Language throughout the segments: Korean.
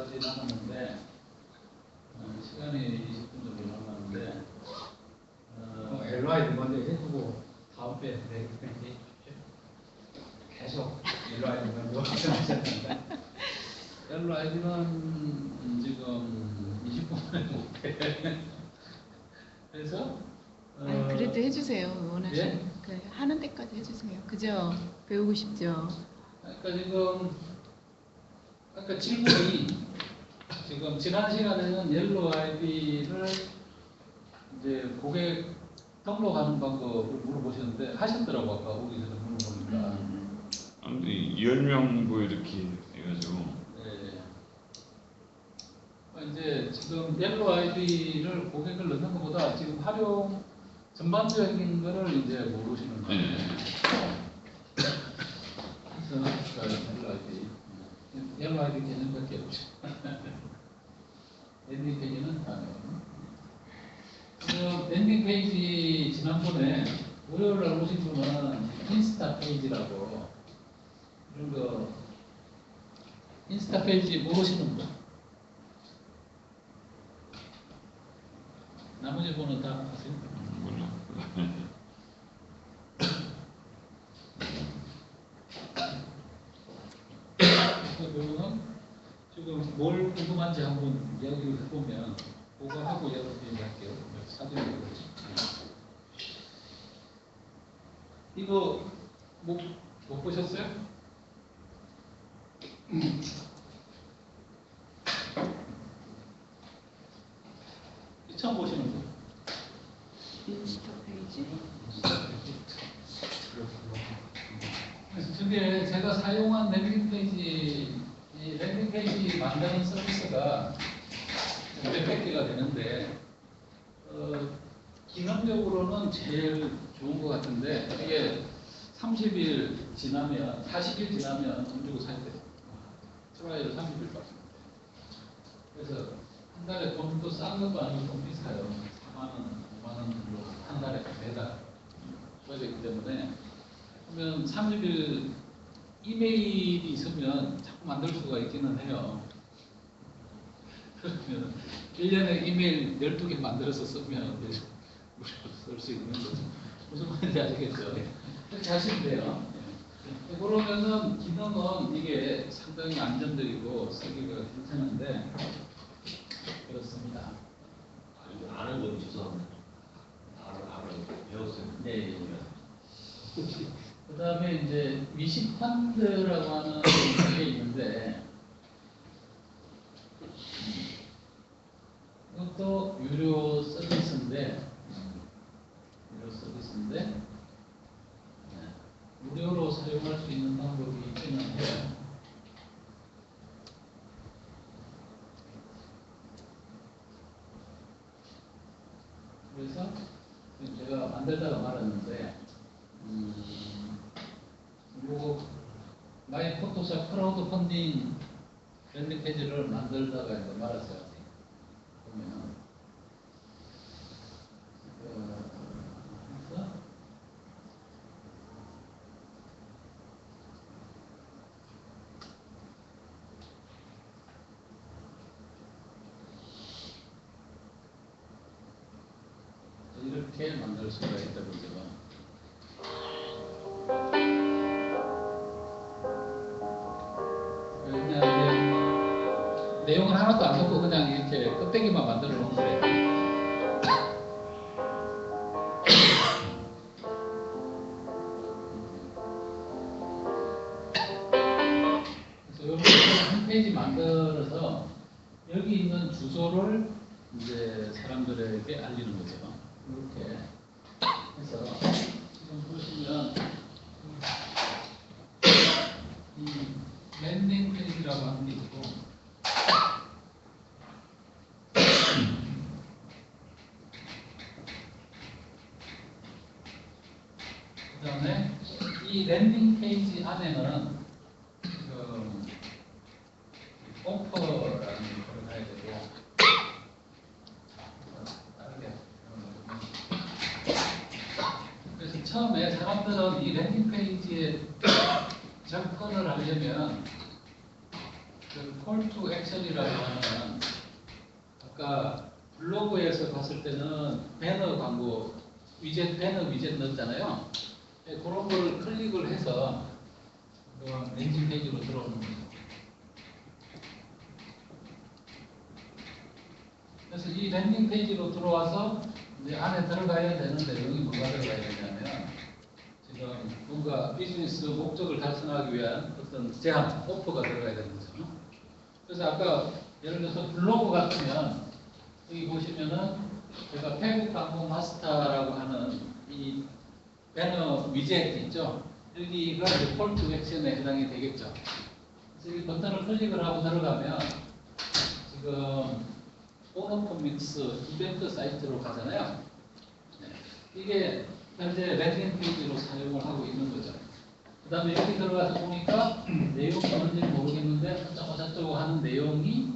가지 남았는데 어, 시간이 20분 정도 남았는데 어, 어, LY도 먼저 해주고 다음 주에 내일까지 계속 LY도 먼저 확정하셨는데 셀로 아이디는 지금 20분 만에 못해. 그래서 어, 아니, 그래도 해주세요. 원하시는 예? 그 하는 데까지 해주세요. 그죠? 배우고 싶죠. 그러니까 지금 아까 질문이 지금 지난 시간에는 옐로 아이디를 이제 고객 등록하는 방법을 물어보셨는데 하셨더라고 아까 오기 전에 물어보니까 아무튼 10명 뭐 이렇게 해가지고 네. 어, 이제 지금 옐로 아이디를 고객을 넣는 것보다 지금 활용 전반적인 거를 이제 모르시는 거예요. 네. 그래서 옐로 아이디 옐로 아이디 개념밖에 없죠. 랜딩 페이지는 다음에. 지금 랜딩 페이지 지난번에 월요일 날 오신 분은 인스타 페이지라고 이런 거 인스타 페이지 모르시는 분. 나머지 분은 다 아세요? 몰라. 그러면 지금 뭘 궁금한지 한번 이야기를 해보면 그거 하고 이야기 할게요. 사진을. 이거 못, 못 보셨어요? 이 처음 보시는 거. 인스타 페이지. 그래서 저게 제가 사용한 페이지, 이 랜딩 페이지 만드는 서비스가 몇백 개가 되는데, 어, 기능적으로는 제일 좋은 것 같은데, 이게 30일 지나면, 40일 지나면 돈 주고 사야 돼요. 트라이를 30일 받습니다. 그래서 한 달에 돈도 싼 것도 아니고 좀 비싸요. 4만 원, 5만 원 정도 한 달에 매달 줘야 되기 때문에 그러면 30일 이메일이 있으면 자꾸 만들 수가 있기는 해요. 그러면 1년에 이메일 12개 만들어서 쓰면 쓸 수 있는 거죠. 무슨 말인지 아시겠죠? 예. 그러면은 기능은 이게 상당히 안정적이고 쓰기가 괜찮은데 그렇습니다. 아는 건 죄송합니다. 알아, 알아. 배웠어요. 네. 예, 그 다음에 이제 미식펀드라고 하는 게 있는데 이것도 유료 서비스인데 유료 서비스인데 네, 무료로 사용할 수 있는 방법이 있기는 해요. 그래서 제가 만들다가 말았는데 음, 뭐 포토샵 크라우드 펀딩 랜딩 페이지를 만들다가 말았어요. 하나도 안 넣고 그냥 이렇게 껍데기만 만들어 놓은 거예요. 그래서 여기 홈페이지 만들어서 여기 있는 주소를 이제 사람들에게 알리는 거죠. 이렇게 해서 지금 보시면 이 랜딩 페이지라고 하는 게 있고 그 다음에 이 랜딩 페이지 안에는 지금 오퍼라는 걸 걸어놔야 되고 그래서 처음에 사람들은 이 랜딩 페이지에 접근을 하려면 그콜투 액션이라고 하는 아까 블로그에서 봤을 때는 배너 광고 위젯 배너 위젯 넣었잖아요. 예, 그런 걸 클릭을 해서 그 랜딩 페이지로 들어오는 거죠. 그래서 이 랜딩 페이지로 들어와서 이제 안에 들어가야 되는데 여기 뭐가 들어가야 되냐면 지금 뭔가 비즈니스 목적을 달성하기 위한 어떤 제한, 오퍼가 들어가야 되는 거죠. 그래서 아까 예를 들어서 블로그 같으면 여기 보시면은 제가 페북 광고 마스터라고 하는 이 배너 위젯 있죠? 여기가 이제 콜투 액션에 해당이 되겠죠. 그래서 이 버튼을 클릭을 하고 들어가면 지금 온오프 믹스 이벤트 사이트로 가잖아요. 네. 이게 현재 랜딩 페이지로 사용을 하고 있는 거죠. 그 다음에 여기 들어가서 보니까 내용이 뭔지 모르겠는데 어쩌고 저쩌고 하는 내용이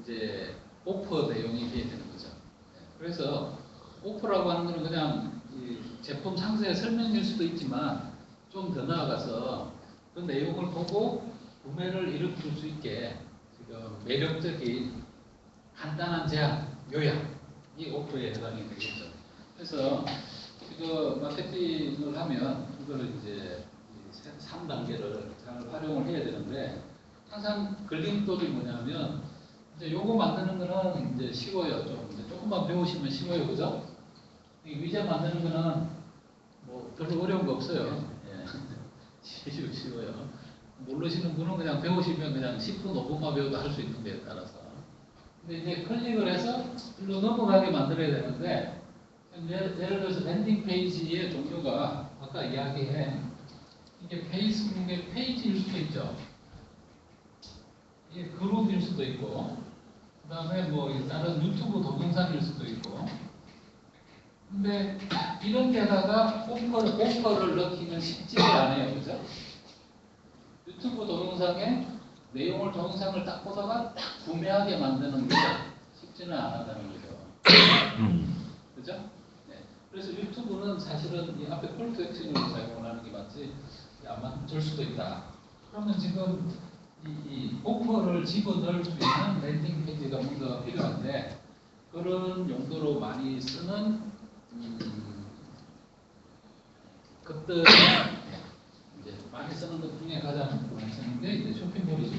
이제 오퍼 내용이 되게 되는 거죠. 네. 그래서 오퍼라고 하는 거는 그냥 이 제품 상세 설명일 수도 있지만 좀 더 나아가서 그 내용을 보고 구매를 일으킬 수 있게 지금 매력적인 간단한 제안, 요약 이 오퍼에 해당이 되겠죠. 그래서 이거 마케팅을 하면 이거를 이제 3단계를 잘 활용을 해야 되는데 항상 걸림돌이 뭐냐면 이제 요거 만드는 거는 이제 쉬워요. 좀 이제 조금만 배우시면 쉬워요, 그죠? 이 위자 만드는 거는 뭐 별로 어려운 거 없어요. 예. 쉬워, 쉬워요. 모르시는 분은 그냥 배우시면 그냥 10분, 5분만 배워도 할 수 있는 데에 따라서. 근데 이제 클릭을 해서 일로 넘어가게 만들어야 되는데 예를, 예를 들어서 랜딩 페이지의 종류가 아까 이야기한 이게 페이스북의 페이지일 수도 있죠. 이게 그룹일 수도 있고 그 다음에 뭐 다른 유튜브 동영상일 수도 있고 근데 이런 데다가 오퍼를, 오퍼를 넣기는 쉽지가 않아요. 그죠? 유튜브 동영상에 내용을 동영상을 딱 보다가 딱 구매하게 만드는 게 쉽지는 않았다는 거죠. 그죠? 네. 그래서 유튜브는 사실은 이 앞에 콜투 액션으로 사용을 하는 게 맞지 아마 될 수도 있다. 그러면 지금 이, 이 오퍼를 집어넣을 수 있는 랜딩 페이지가 뭔가 필요한데 그런 용도로 많이 쓰는 음, 것들 이제 많이 쓰는 것 중에 가장 많이 쓰는 게 이제 쇼핑몰이죠.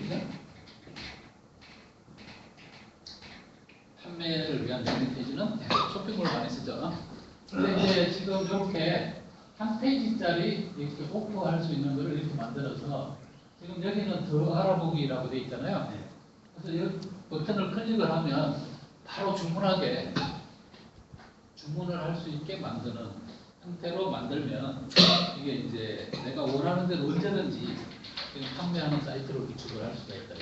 판매를 위한 랜딩 페이지는 쇼핑몰 많이 쓰죠. 근데 이제 지금 이렇게 한 페이지짜리 이렇게 오퍼할 수 있는 거를 이렇게 만들어서 지금 여기는 더 알아보기라고 돼 있잖아요. 그래서 이 버튼을 클릭을 하면 바로 주문하게 주문을 할 수 있게 만드는 형태로 만들면 이게 이제 내가 원하는 대로 언제든지 판매하는 사이트로 구축을 할 수가 있다.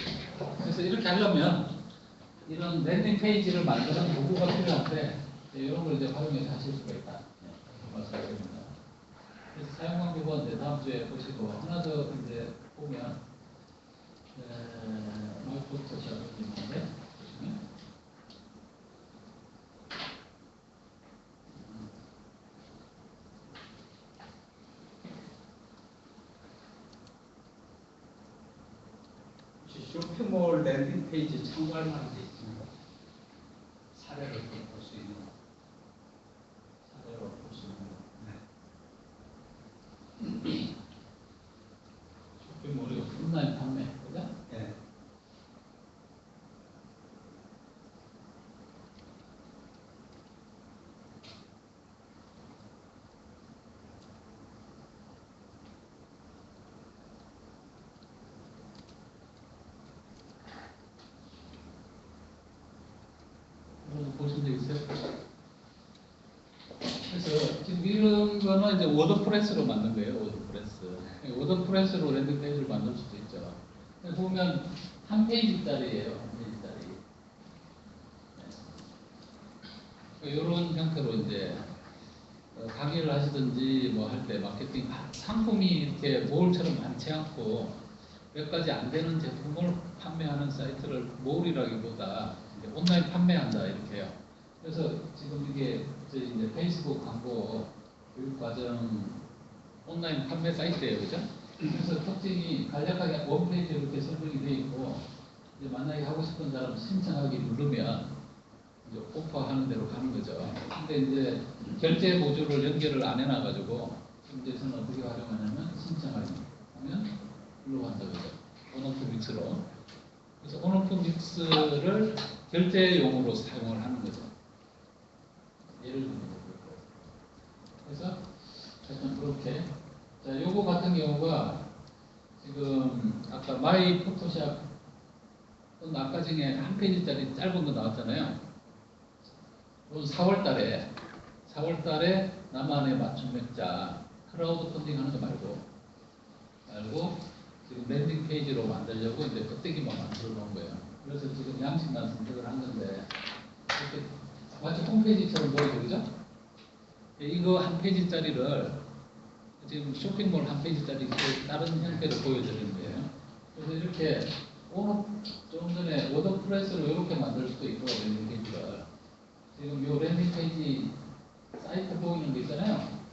그래서 이렇게 하려면 이런 랜딩 페이지를 만드는 도구가 필요한데 네, 이런 걸 이제 활용해서 하실 수가 있다. 말씀드립니다. 그래서 사용 방법은 이제 다음 주에 보시고 하나 더 이제 보면 네, 마이크로소프트 있는데 보시면 혹시 쇼핑몰 랜딩 페이지 참고할 만한 게 있습니까? 사례를 볼 수 있는 사례로 볼 수 있는 네. 쇼핑몰이 온라인 판매 그죠? 네. 한번 보신 적 있어요? 그래서 지금 거는 이제 워드프레스로 만든 거예요, 워드프레스. 워드프레스로 랜딩 페이지를 만들 수도 있죠. 보면 한 페이지짜리예요, 한 페이지짜리. 이런 형태로 이제 어, 강의를 하시든지 뭐 할 때 마케팅 아, 상품이 이렇게 몰처럼 많지 않고 몇 가지 안 되는 제품을 판매하는 사이트를 몰이라기보다 이제 온라인 판매한다 이렇게요. 그래서 지금 이게 이제 페이스북 광고 교육 과정 온라인 판매 사이트예요, 그죠? 그래서 특징이 간략하게 홈페이지에 이렇게 설명이 되어 있고 이제 만약에 하고 싶은 사람 신청하기 누르면 이제 오퍼하는 대로 가는 거죠. 근데 이제 결제 모듈을 연결을 안 해놔가지고 이제 저는 어떻게 활용하냐면 신청하면 일로 간다 그죠. 온오프 믹스로. 그래서 온오프 믹스를 결제용으로 사용을 하는 거죠. 예를 들면 그렇고. 그래서 하여튼 그렇게 자 요거 같은 경우가 지금 아까 마이 포토샵 또는 아까 중에 한 페이지짜리 짧은 거 나왔잖아요. 오늘 4월 달에 4월 달에 나만의 맞춤 맥자 크라우드 펀딩 하는 거 말고 말고 지금 랜딩 페이지로 만들려고 이제 껍데기만 만들어 놓은 거예요. 그래서 지금 양식만 선택을 한 건데 이렇게 마치 홈페이지처럼 보이죠, 그죠? 예, 이거 한 페이지짜리를 지금 쇼핑몰 한 페이지짜리 그 다른 형태로 보여드리는 거예요. 그래서 이렇게 오늘 좀 전에 워드프레스로 이렇게 만들 수도 있고 랜딩 페이지를 지금 요 랜딩 페이지 사이트 보이는 거 있잖아요.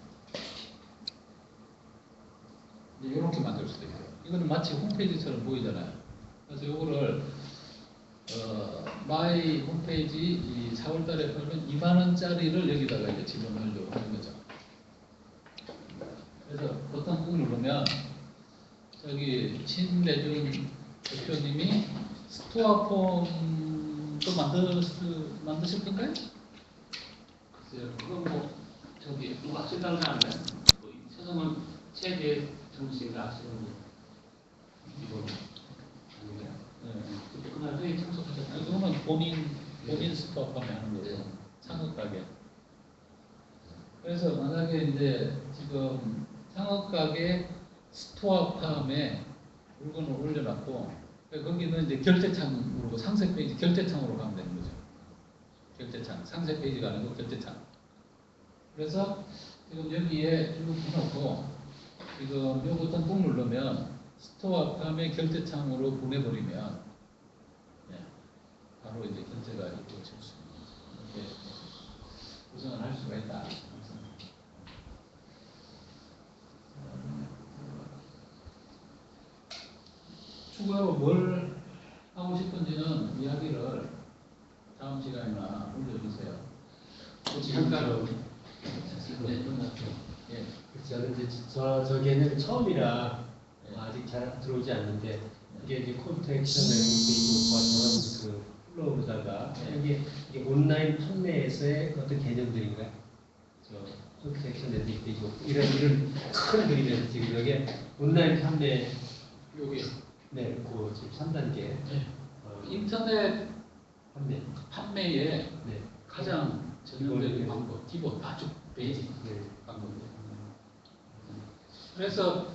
이렇게 만들 수도 있어요. 이거는 마치 홈페이지처럼 보이잖아요. 그래서 요거를 어, 마이 홈페이지 이 4월달에 팔면 2만 원짜리를 여기다가 이제 집어넣으려고 하는 거죠. 그래서 버튼 꾹 누르면 저기 신내준 대표님이 스토어 폼도 만들 만드실 건가요? 글쎄요, 그건 뭐 저기 누가 거 아니에요? 뭐 최대 정신가 하시는 분 이거 아닌가요? 네. 그날 회의 참석하셨다고. 이거는 본인 본인 스토어 폼에 하는 거죠. 창업 가게. 그래서 만약에 이제 지금 창업 가게 스토어 팜에 물건을 올려놨고 거기는 이제 결제창으로 상세 페이지 결제창으로 가면 되는 거죠. 결제창 상세 페이지가 아니고 결제창. 그래서 지금 여기에 이거 붙여놓고 지금 요 버튼 꾹 누르면 스토어 팜의 결제창으로 보내버리면 네, 바로 이제 결제가 이루어질 수 있는 거죠. 이렇게 구성을 할 수가 있다. 추가로 뭘 하고 싶은지는 이야기를 다음 시간이나 올려주세요. 지금까지 네, 끝났죠. 예. 저는 이제 저 저기에는 처음이라 아직 잘 들어오지 않는데 이게 이제 랭귀지 저는 그 플로우로다가 이게, 이게 온라인 판매에서의 어떤 개념들인가요? 저 액션 랭귀지 이런 이런 큰 그림에서 지금. 여기 온라인 판매. 여기 네, 그 지금 3단계 네. 어, 인터넷 판매 판매의 네. 가장 전형적인 이거는- 방법, 기본 아주 베이직 네. 방법이에요. 그래서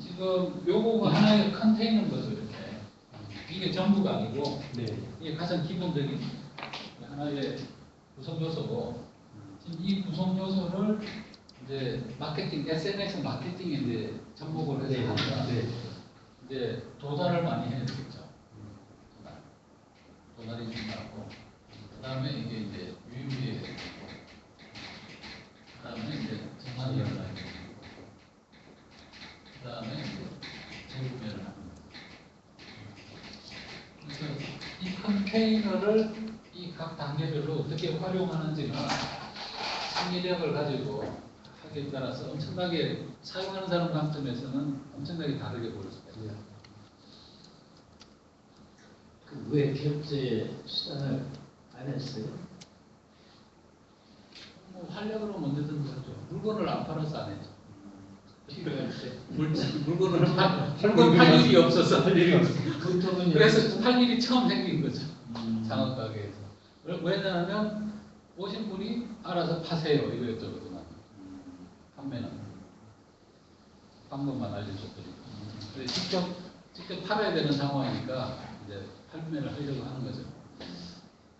지금 요거 하나의 컨테이너인 거죠 이렇게. 이게 전부가 아니고 네. 이게 가장 기본적인 하나의 구성 요소고 지금 이 구성 요소를 이제 마케팅, SNS 마케팅에 이제 접목을 해서 네. 하면 네. 이제 도달을 많이 해야 되겠죠. 도달. 도달이 중요하고 그 다음에 이게 이제 유의미해야 되고 그 다음에 이제 정확히 연락이 되고 그 다음에 이제 재구매를 하는 거. 그래서 이 컨테이너를 이 각 단계별로 어떻게 활용하는지는 심리력을 가지고 하기에 따라서 엄청나게 사용하는 사람 관점에서는 엄청나게 다르게 보일 수가 있어요. 그왜 결제 수단을 안 했어요? 뭐 활력으로 언제든지 하죠. 물건을 안 팔아서 안 했죠. 필요할 때. 물, 물건을 파, 물건 팔 일이 없어서 할 일이 없어. 그래서 팔 일이 처음 생긴 거죠. 음. 장업 가게에서. 왜- 왜냐하면 오신 분이 알아서 파세요 이거였거든요. 판매는 방법만 알려줬더니 그래서 직접 직접 팔아야 되는 상황이니까 이제 판매를 하려고 하는 거죠.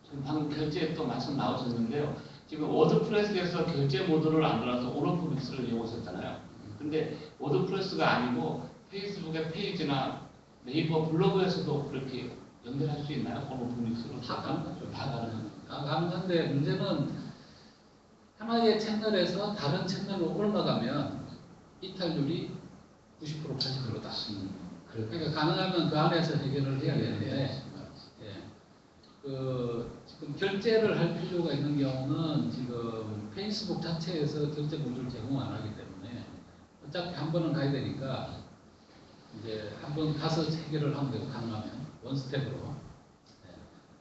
지금 방금 결제 또 말씀 나오셨는데요. 지금 워드프레스에서 결제 모드를 안 들어서 오너프 믹스를 이용하셨잖아요. 근데 워드프레스가 아니고 페이스북의 페이지나 네이버 블로그에서도 그렇게 연결할 수 있나요? 오너프 믹스로 다 가능하죠. 다 가능한. 다 가능한데 문제는 하나의 채널에서 다른 채널로 올라가면 이탈률이 90% 80%다. 그러니까 가능하면 그 안에서 해결을 해야 되는데 그 지금 결제를 할 필요가 있는 경우는 지금 페이스북 자체에서 결제 모듈을 제공 안 하기 때문에 어차피 한 번은 가야 되니까 이제 한 번 가서 해결을 하면 되고 가능하면 원스텝으로.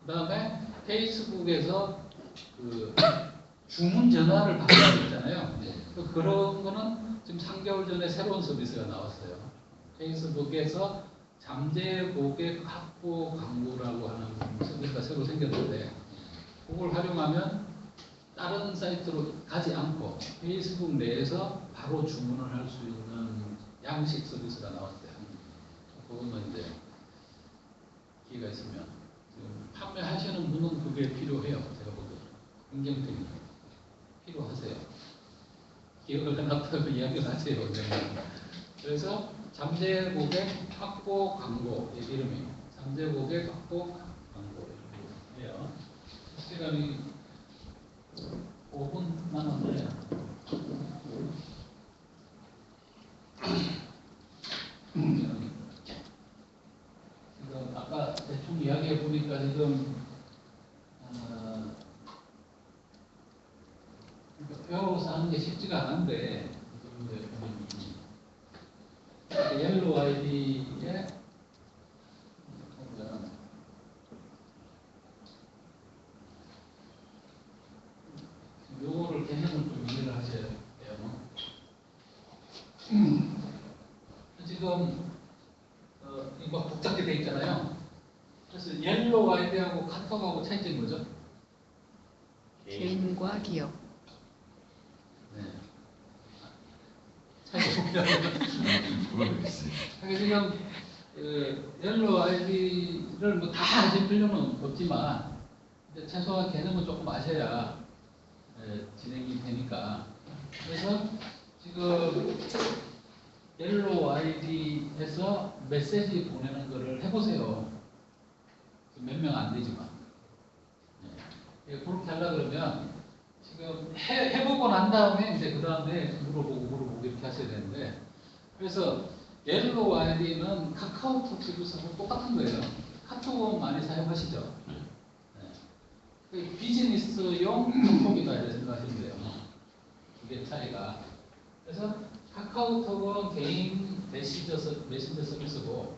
그 다음에 페이스북에서 그 주문 전화를 받는 거 있잖아요. 그 그런 거는 지금 3개월 전에 새로운 서비스가 나왔어요. 페이스북에서 잠재 고객 확보 광고라고 하는 서비스가 새로 생겼는데 그걸 활용하면 다른 사이트로 가지 않고 페이스북 내에서 바로 주문을 할 수 있는 양식 서비스가 나왔대요. 그거는 이제 기회가 있으면 판매하시는 분은 그게 필요해요. 제가 보기에 긍정적인 필요하세요. 기억을 해놨다고 이야기를 하세요. 그래서 잠재 고객 확보 광고 이 이름이 잠재 고객 확보 광고 예요. 시간이 5분 남았는데 지금 아까 대충 이야기해 보니까 지금 어, 그러니까 배워서 하는 게 쉽지가 않은데 옐로우 아이디에 요거를 개념을 좀 이해를 하셔야 돼요. 지금 어, 이거 복잡하게 돼 있잖아요. 그래서 옐로우 아이디하고 카톡하고 차이점이 뭐죠? 개인과 기업. 네. 차이점이라고. 모르겠어요. 그러니까 지금 그 옐로우 아이디를 뭐 다 아실 필요는 없지만 이제 최소한 개념은 조금 아셔야 예, 진행이 되니까 그래서 지금 아이디에서 메시지 보내는 거를 해보세요. 몇 명 안 되지만 예, 그렇게 하려 그러면 지금 해, 해보고 난 다음에 이제 그 다음에 물어보고 물어보고 이렇게 하셔야 되는데 그래서 옐로우 아이디는 카카오톡 서비스하고 똑같은 거예요. 카톡은 많이 사용하시죠? 네. 그 비즈니스용 카톡이다 이렇게 생각하시면 돼요. 이게 차이가. 그래서 카카오톡은 개인 메신저, 서- 메신저 서비스고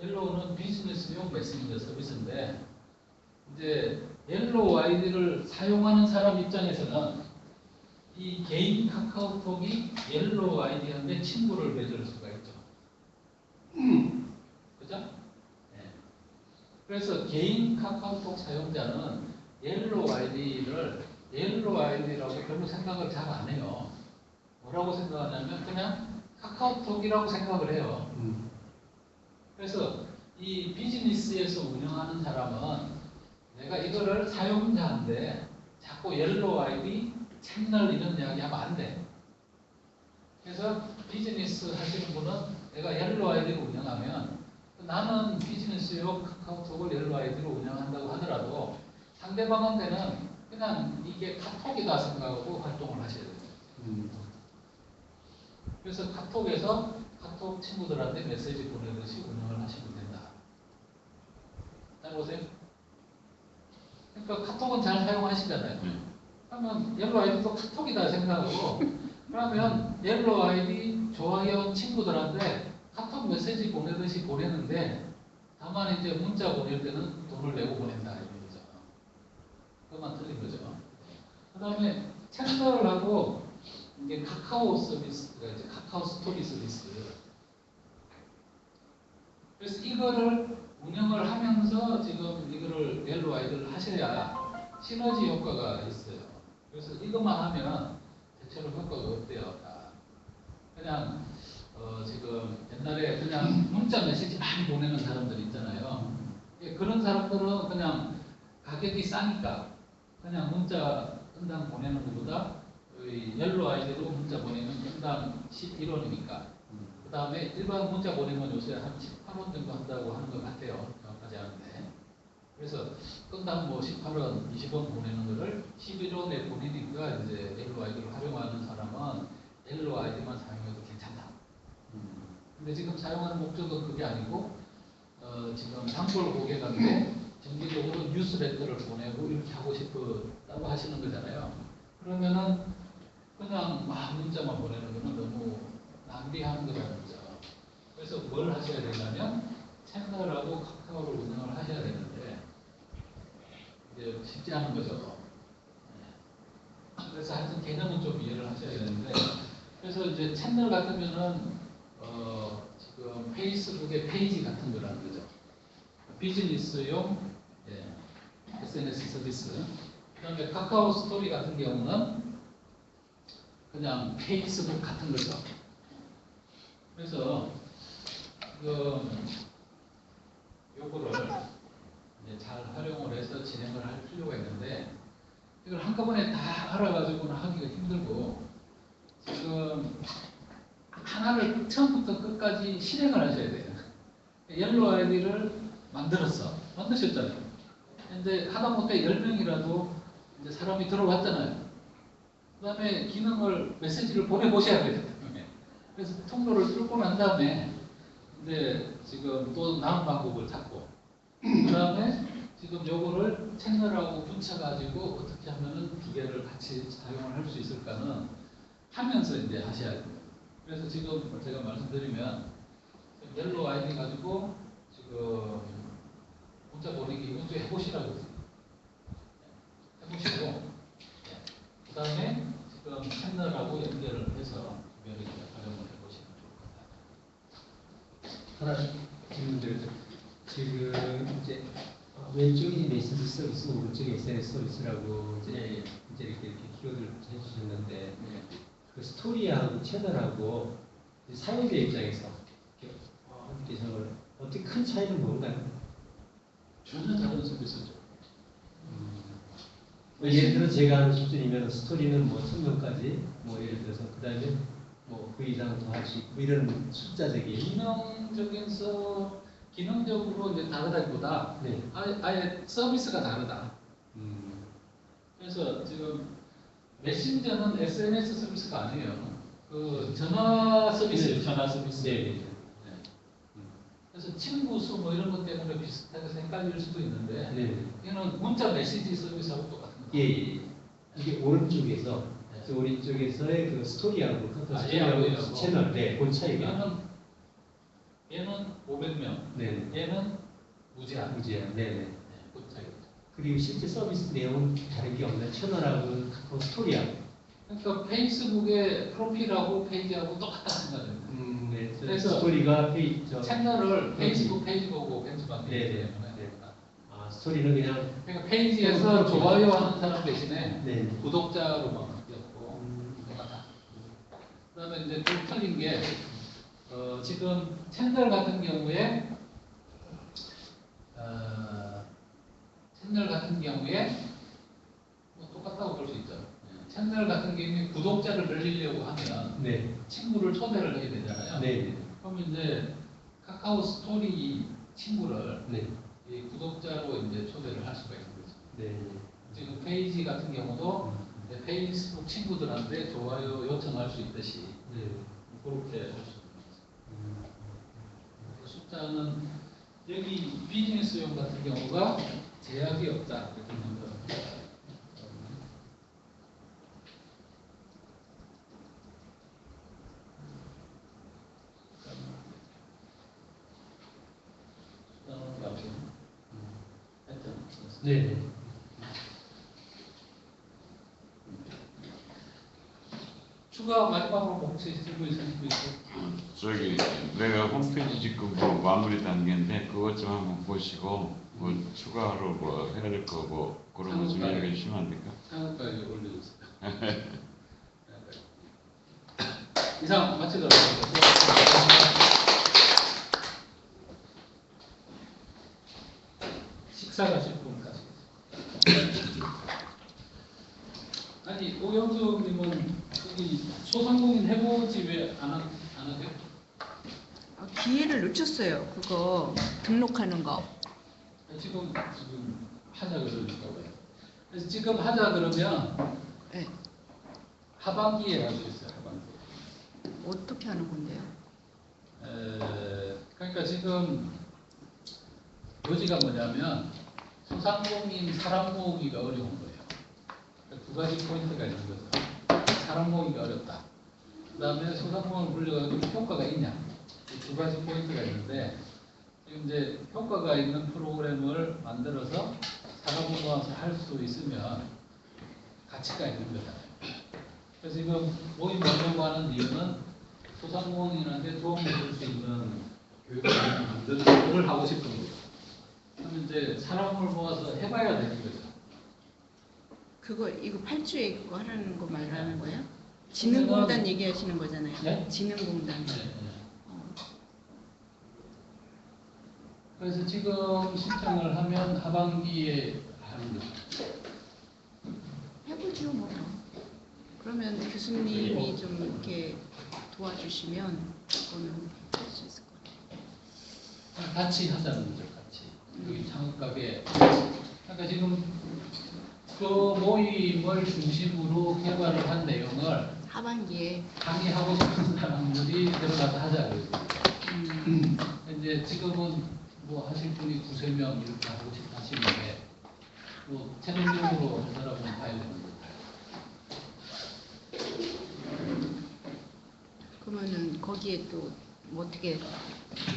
옐로우는 비즈니스용 메신저 서비스인데 이제 옐로우 아이디를 사용하는 사람 입장에서는 이 개인 카카오톡이 옐로우 아이디한테 친구를 맺을 수가 있죠. 네. 그래서 개인 카카오톡 사용자는 옐로우 아이디를 옐로우 아이디라고 별로 생각을 잘 안 해요. 뭐라고 생각하냐면 그냥 카카오톡이라고 생각을 해요. 그래서 이 비즈니스에서 운영하는 사람은 내가 이거를 사용자인데 자꾸 옐로우 아이디 채널 이런 이야기 하면 안 돼. 그래서 비즈니스 하시는 분은 내가 옐로우 아이디를 운영하면 나는 비즈니스용 카카오톡을 옐로우 아이디로 운영한다고 하더라도 상대방한테는 그냥 이게 카톡이다 생각하고 활동을 하셔야 돼요. 그래서 카톡에서 카톡 친구들한테 메시지 보내듯이 운영을 하시면 된다. 잘 보세요. 그러니까 카톡은 잘 사용하시잖아요. 네. 그러면 옐로우 아이디도 카톡이다 생각하고 그러면 옐로우 아이디 좋아요 친구들한테 카톡 메시지 보내듯이 보내는데 다만 이제 문자 보낼 때는 돈을 내고 보낸다 이런 거죠. 그것만 틀린 거죠. 그 다음에 채널하고 이게 카카오 서비스가 이제 카카오 스토리 서비스. 그래서 이거를 운영을 하면서 지금 이거를 옐로우 아이디를 하셔야 시너지 효과가 있어요. 그래서 이것만 하면 대체로 효과가 없대요. 다. 그냥 어 지금 옛날에 그냥 문자 메시지 많이 보내는 사람들 있잖아요. 예, 그런 사람들은 그냥 가격이 싸니까 그냥 문자 건당 보내는 것보다 이 옐로 아이디로 문자 보내면 건당 11원이니까 그 다음에 일반 문자 보내면 요새 한 18원 정도 한다고 하는 것 같아요. 정확하지 않은데. 그래서 건당 뭐 18원, 20원 보내는 거를 11원에 보내니까 이제 옐로 아이디를 활용하는 사람은 옐로 아이디만 괜찮다. 근데 지금 사용하는 목적은 그게 아니고 어, 지금 단골 고객한테 정기적으로 뉴스레터를 보내고 이렇게 하고 싶다고 하시는 거잖아요. 그러면은 그냥 막 문자만 보내는 거는 너무 낭비하는 거라는 거죠. 그래서 뭘 하셔야 되냐면 채널하고 카카오를 운영을 하셔야 되는데 이제 쉽지 않은 거죠. 네. 그래서 하여튼 개념은 좀 이해를 하셔야 되는데 그래서 이제 채널 같으면은 어 지금 페이스북의 페이지 같은 거라는 거죠. 비즈니스용 예, SNS 서비스. 그다음에 카카오 스토리 같은 경우는 그냥 페이스북 같은 거죠. 그래서 지금 요거를 잘 활용을 해서 진행을 할 필요가 있는데 이걸 한꺼번에 다 알아가지고는 하기가 힘들고 지금 하나를 처음부터 끝까지 실행을 하셔야 돼요. 옐로 아이디를 만들었어. 만드셨잖아요. 근데 하다못해 10명이라도 이제 사람이 들어왔잖아요. 그 다음에 기능을, 메시지를 보내보셔야 돼요. 그래서 통로를 뚫고 난 다음에 이제 지금 또 나은 방법을 찾고 그 다음에 지금 요거를 채널하고 붙여가지고 어떻게 하면은 두 개를 같이 사용을 할 수 있을까는 하면서 이제 하셔야 돼요. 그래서 지금 제가 말씀드리면 옐로 아이디 가지고 지금 문자 보내기 이것도 해보시라고 해보시고 그 다음에 지금 채널하고 연결을 해서 이제 활용을 해보시면 좋을 것 같아요. 하나 질문 드려도 지금 이제 어, 왼쪽이 메시지 서비스, 오른쪽이 SNS 서비스라고 이제, 예, 예. 이제 이렇게, 이렇게 키워드를 해주셨는데 네. 그 스토리하고 채널하고 사용자 입장에서 이렇게 어, 이렇게 저걸 어떻게 큰 차이는 뭔가요? 전혀 다른 서비스죠. 뭐 예를 들어 제가 하는 수준이면 스토리는 뭐 천명까지 뭐 예를 들어서 그 다음에 뭐 그 이상 더 할 수 있고 이런 숫자적인 기능적인 서 기능적으로 이제 다르다기보다 네. 아예, 아예 서비스가 다르다. 음, 그래서 지금 메신저는 SNS 서비스가 아니에요. 그 전화 서비스예요. 네. 전화 서비스. 네. 네. 그래서 친구 수 뭐 이런 것 때문에 비슷하게 헷갈릴 수도 있는데 네. 이거는 문자 메시지 서비스하고 똑같은 거예요. 예, 예. 이게 오른쪽에서 그 오른쪽에서의 그 스토리하고 카카오 아, 스토리하고 예, 예. 채널 네, 그 차이가 얘는 얘는 500명, 네. 얘는 무제한. 무제한. 네, 네. 네, 그. 그리고 실제 서비스 내용은 다른 게 없나요? 채널하고 카카오 스토리하고. 그러니까 페이스북의 프로필하고 페이지하고 똑같다는 거죠. 음, 네. 그래서 스토리가 페이지 저, 채널을 페이스북 페이지 보고 벤치마킹 네, 네. 네. 아, 스토리는 그냥 그러니까 페이지에서 좋아요 하는 사람 대신에 네. 구독자로만 바뀌었고 음, 똑같다. 그다음에 이제 좀 틀린 게 어, 지금 채널 같은 경우에 어, 채널 같은 경우에 뭐 똑같다고 볼 수 있죠. 예, 채널 같은 경우에 구독자를 늘리려고 하면 네. 친구를 초대를 해야 되잖아요. 네. 네. 그러면 이제 카카오 스토리 친구를 네. 이 구독자로 이제 초대를 할 수가 있는 거죠. 네. 지금 페이지 같은 경우도 이제 페이스북 친구들한테 좋아요 요청할 수 있듯이 네. 그렇게 할 수 있는 거죠. 음, 그 숫자는 여기 비즈니스용 같은 경우가 제약이 없다 이렇게 하여튼 네. 네. 추가 마지막으로 뭐 혹시 들고 있으신 분 있어요? 저기 내가 홈페이지 지금 뭐 마무리 단계인데 그것 좀 한번 보시고 뭐 추가로 뭐 해야 될 거 뭐 그런 거좀 이야기해 주시면 안 될까? 상한가에 올려주세요. 이상 마치도록 하겠습니다. 식사 가실 분까지. 아니 오영수님은 여기 소상공인 해보지 왜안 안 하세요? 아, 기회를 놓쳤어요. 그거 등록하는 거. 지금 지금 하자 그러니까 왜? 그래서 지금 하자 그러면 네. 하반기에 할 수 있어요. 하반기. 어떻게 하는 건데요? 에, 그러니까 지금 요지가 뭐냐면 소상공인 사람 모으기가 어려운 거예요. 그러니까 두 가지 포인트가 있는 거죠. 사람 모으기가 어렵다. 그 다음에 소상공인을 불려가지고 효과가 있냐. 이두 가지 포인트가 있는데 이제 효과가 있는 프로그램을 만들어서 사람을 모아서 할 수 있으면 가치가 있는 거잖아요. 그래서 지금 모임 만들고 하는 이유는 소상공인한테 도움을 줄 수 있는 교육을 만드는 걸 하고 싶은 거죠. 그러면 이제 사람을 모아서 해봐야 되는 거죠. 그거 이거 8주에 그거 하라는 거 말하는 거예요? 지능공단 얘기하시는 거잖아요. 네? 지능공단. 네, 네. 어, 그래서 지금 신청을 하면 하반기에 하는 거죠. 해보죠 뭐. 그러면 교수님이 좀 이렇게 도와주시면 그거는 할 수 있을 것 같아요. 같이 하자는 거죠, 같이. 여기 창업가게. 그러니까 지금 그 모임을 중심으로 개발을 한 내용을 하반기에 강의하고 싶은 사람들이 들어가서 하자고요. 음, 이제 지금은 뭐 하실 분이 두세 명 이렇게 하시는데 뭐 최종적으로 할 사람은 봐야 되는. 그러면은 거기에 또 뭐 어떻게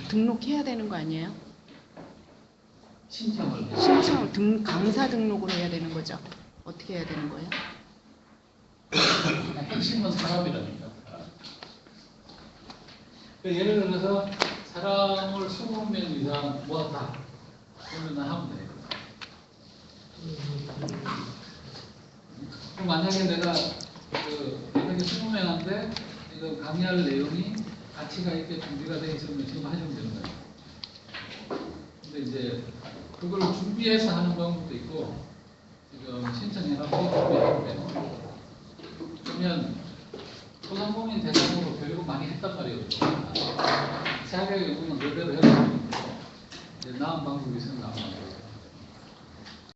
등록해야 되는 거 아니에요? 신청을. 신청 등 강사 등록으로 해야 되는 거죠? 어떻게 해야 되는 거예요? 핵심은 사람이라니까. 사람. 그 예를 들어서 사람을 20명 이상 모았다. 그러면 하면 돼요. 그럼 만약에 내가 그 만약에 20명한테 이거 강의할 내용이 가치가 있게 준비가 돼 있으면 지금 하시면 되는 거예요. 근데 이제 그걸 준비해서 하는 방법도 있고 지금 신청해놓고 되는 거예요. 그러면 소상공인 대상으로 교육을 많이 했단 말이에요. 세학의 경우는 그대로 해서 이제 나은 방법이 있으면 나은 방법.